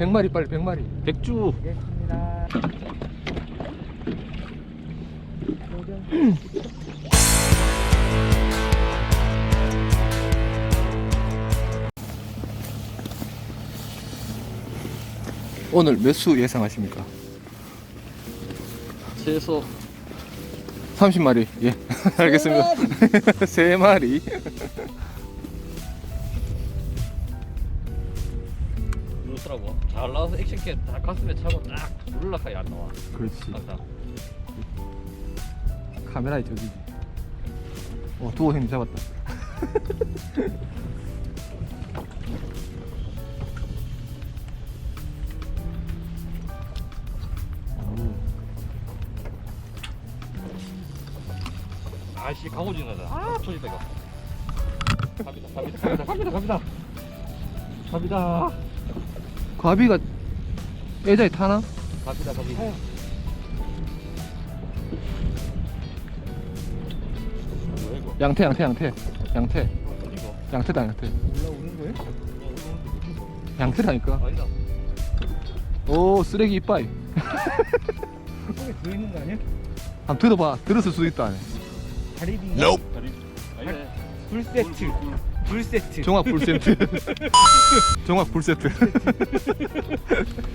100마리 빨리 100마리. 백주. 알겠습니다. 오늘 몇 수 예상하십니까? 최소 30마리. 예. 알겠습니다. 3마리 그렇더라고. 잘 나와서 액션캐 딱 가슴에 차고 딱 올라가야 안 나와. 그렇지. 항상 카메라에 저기지. 어 두호 형님 잡았다. 아씨 강호진하다 아. 조지다 이거. 갑니다 갑니다 갑니다 갑니다 갑니다. 갑니다 과비가 애자에 타나? 뭐야 이거 양태 양태 양태. 양태. 이거 양태다 양태. 올라오는 거예요? 양태라니까. 아니다. 오 쓰레기 이빠이. 속에 들어있는 거 아니야? 한번 들어봐. 들었을 수도 있다 가리비인가? 다리 아니네. 불 세트. 불 세트. 종합 풀세트. 종합 풀세트.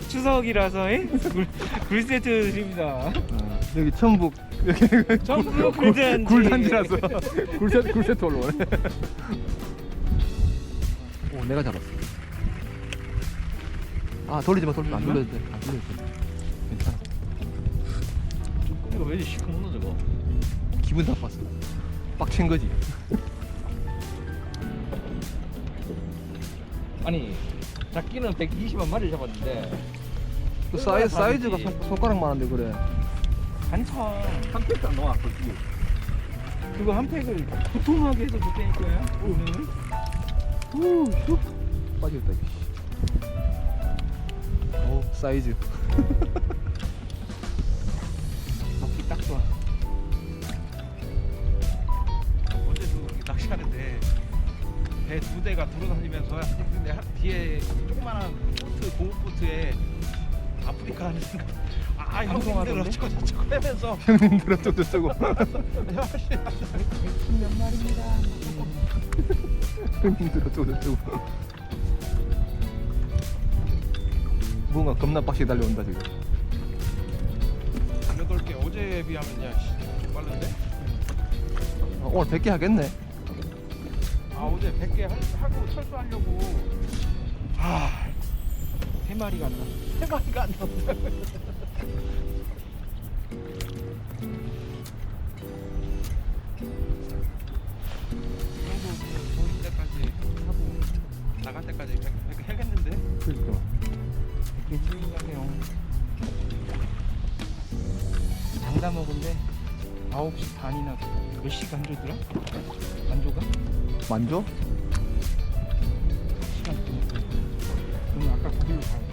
추석이라서 에? 불, 불 세트 드립니다. 어, 여기 천북 여기 전부 굴- 굴단지. 굴단지라서. 굴세트 굴세트 올라오네. 오 내가 잡았어. 아 돌리지 마 돌리지 마 안 돌려도 돼 안 돌려도 돼. 괜찮아. 이거 왠지 시커먼 저거? 기분 나빴어. 빡친 거지 아니 작기는 120만 마리 잡았는데 그 사이, 사이즈가 손, 손가락만 한데 그래 반찬. 한 팩도 안 나와 솔직히 그거 한 팩을 도톰하게 해서 줄 테니까요. 오늘. 후슉 빠지겠다 씨. 오 사이즈 먹기 딱 좋아. 어제도 낚시하는데 배 두 대가 돌아다니면서 보트에 아프리카 하는 생각 아 형님들 방송하던데? 어쩌고 저쩌고 하면서. 형님들 어쩌고 저쩌고. 몇 마리입니다. 형님들 어쩌고 저쩌고. 뭔가 겁나 빡시게 달려온다 지금. 여덟 개 어제에 비하면 야 씨, 좀 빠른데? 아, 오늘 100개 하겠네. 아 어제 100개 하고 철수하려고 세 마리가 안 나. 세 마리가 안 나온다 이 정도 보일 때까지 하고 나갈 때까지 100, 100 해겠는데 그러니까 괜찮네요. 장다 먹은데 9시 반이나 몇 시간 조더라? 안 조가? 만져? 아까 거기로 가요.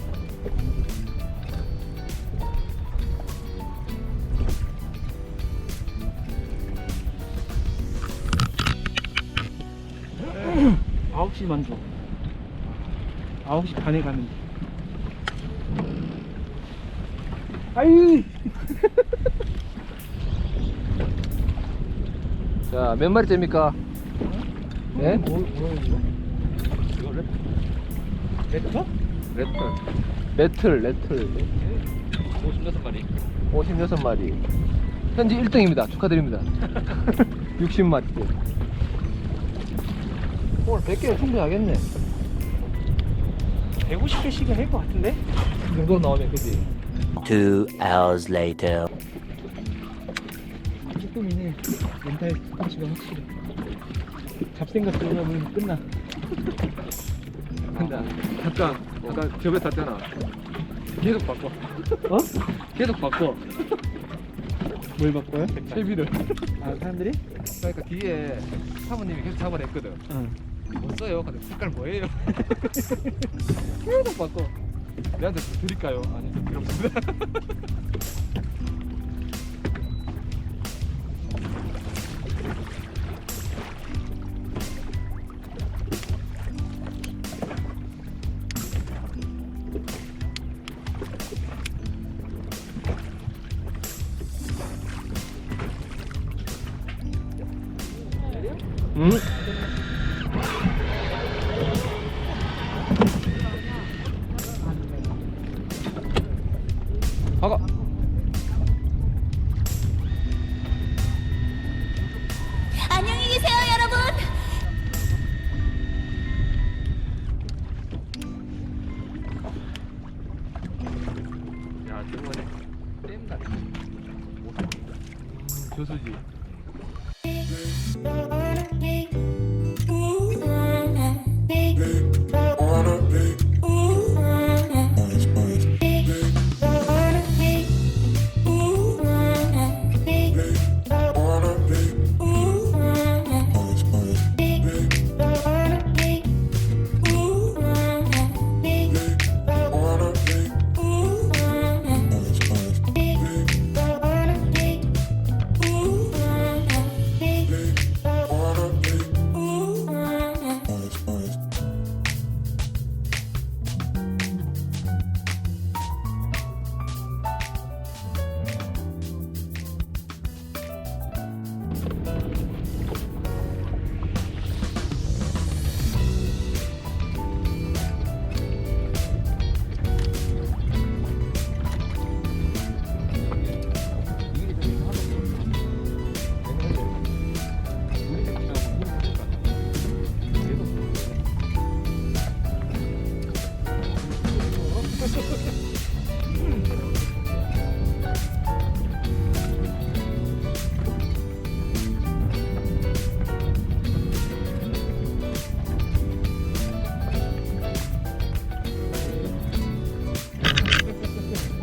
아홉 시 만조. 아홉 시 반에 가면 돼. 아유. 자 몇 마리째입니까? 예? 뭐, 뭐야 이거? 이거 랩 레터? 레틀. 레틀 레틀. 56마리. 56마리. 현재 1등입니다. 축하드립니다. 60마리째 오늘 100개는 충분히 하겠네. 150개씩은 할 것 같은데? 이 정도 나오면 그지? Two hours later. 조금이네. 멘탈 스포츠가 확실해 잡생각 들어가면 끝나 근데 아까 아까 저배 탔잖아 계속 바꿔 어? 계속 바꿔 뭘 바꿔요? 채비를 아 사람들이? 그러니까 뒤에 사모님이 계속 잡아라 했거든 응뭐 써요? 근데 색깔 뭐예요? 계속 바꿔 내한테 뭐 드릴까요? 아니 저 필요 없습니다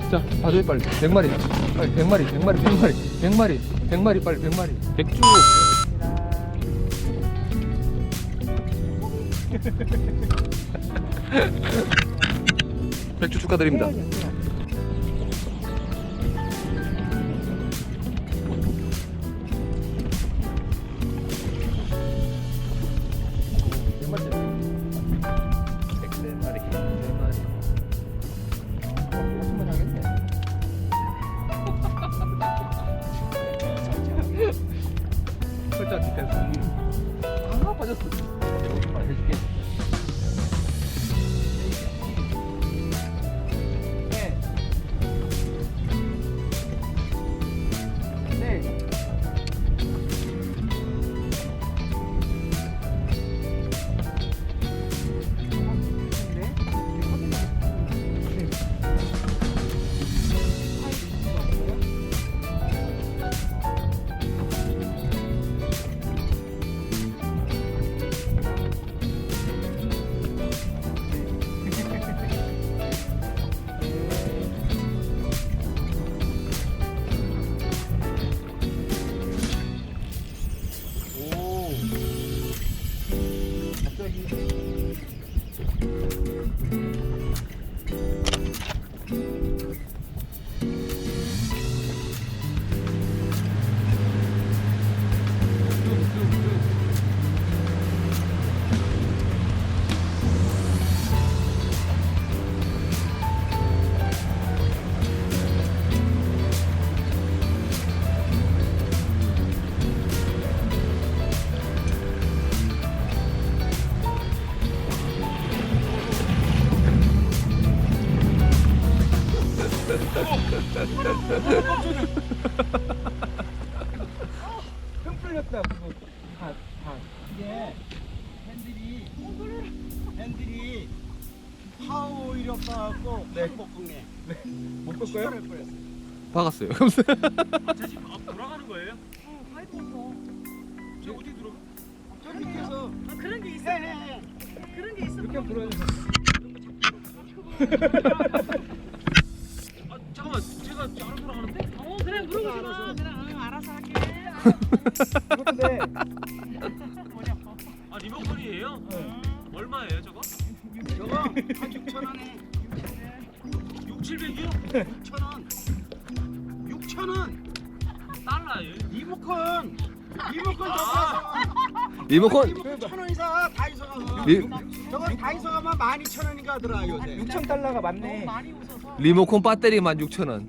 자, 다들 빨리. 100마리. 빨리 100마리, 100마리, 100마리, 100마리, 100마리, 빨리 100마리. 백주. 백주 축하드립니다. 흠 풀렸다 그거 다, 다. 이게 핸들이 핸들이 파워 오일이 없어갖고 네. 못 꺾네. 못 꺾어요? 박았어요. 제 지금 앞 돌아가는 거예요? 저 어디 들어가? 저 밑에서 그런 게 있어. 해. 그런 게 있어. 이렇게 한번 불어야죠. 아 리모컨이에요? 얼마예요 저거? 저거 한 6천 원에 6, 700이요? 6천 원. 6천 원. 달러예요? 리모컨. 리모컨 아. 저거. 리모컨. 리모컨 천 원이사 다이소 가서. 리, 저거 다이소 가면 12,000원인가 하더라 요새. 6천 달러가 너무 맞네. 많이 웃어서. 리모컨 배터리 16,000원.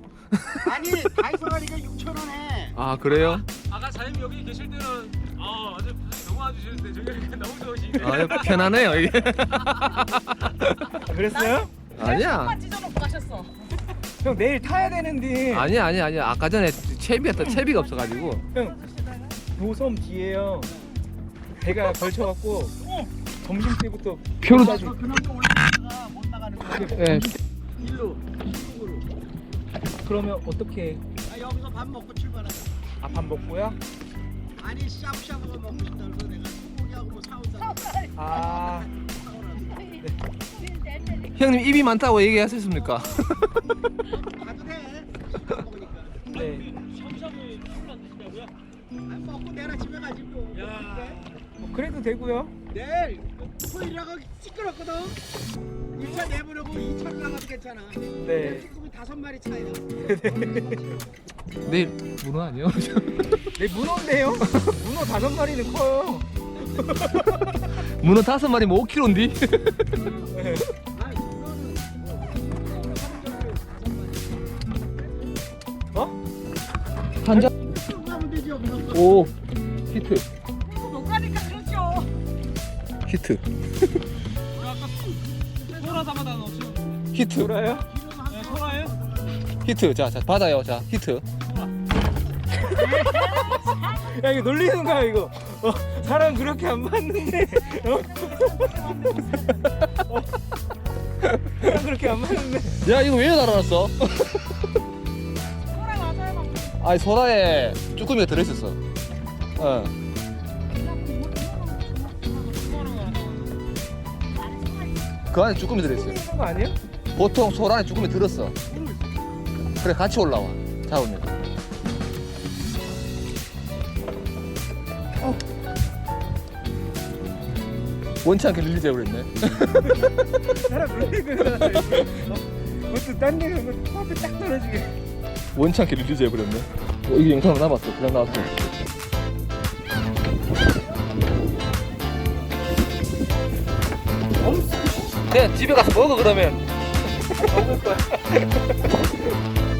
아니 다이소 가니까 6천 원에. 아, 그래요? 아까 사장님 여기 계실 때는 아 아주 너무 잡아주시는데 저기 너무 좋으시네. 아 편하네요 이게 그랬어요? 아니야 찢어놓고 가셨어. 형 내일 타야 되는데 아니야 아니야 아니야 아까 전에 채비가 채비가 없어가지고 형 노섬 뒤에요 배가 걸쳐갖고 점심 때부터 표로 가지고 그놈도 올라가다가 못 나가는 거야. 예, 일로 이쪽으로. 그러면 어떻게 아, 여기서 밥 먹고 출발하자. 아밥 먹고요? 아니 샤브샤브가 먹고 싶다 그래서 내가 소고기하고 뭐 사온다. 아 형님 입이 많다고 얘기하셨습니까? 가도 돼. 먹으니까. 네. 아, 먹고 내일 아침에 가지 뭐. 뭐 그래도 되고요 내일 토요일이라고 시끄럽거든. 1차 내보내고 2차 나가도 괜찮아. 네 지금 다섯 마리 차야. 내일 문어 아니에요? 네, 문어인데요? 문어 다섯 마리는 커요 문어 다섯 5kg인데 아, 이거는 뭐 어? 한자 쭉 가면 되지 여기서. 오 히트. 히트 소라 잡아다 놓으시. 히트 돌아요? 네? 히트 자, 자 받아요 자 히트 야 이거 놀리는 거야 이거 어, 사람 그렇게 안 봤는데 어? 어? 사람 그렇게 안 봤는데 야 이거 왜 달아놨어? 소라 맞아요, 막. 아니 소라에 쭈꾸미가 들어있었어 어. 그 안에 쭈꾸미 들어있어 놀리는 거 아니에요? 보통 소라 안에 쭈꾸미 들었어 그래 같이 올라와 잡으면 어. 원치 않게 릴리즈 해버렸네 사람. 어? 그것도 딴그 코앞에 딱 떨어지게 원치 않게 릴리즈 해버렸네 어, 이게 영상 남았어 그냥 나왔어 그냥 집에 가서 먹어 그러면. 먹을 거야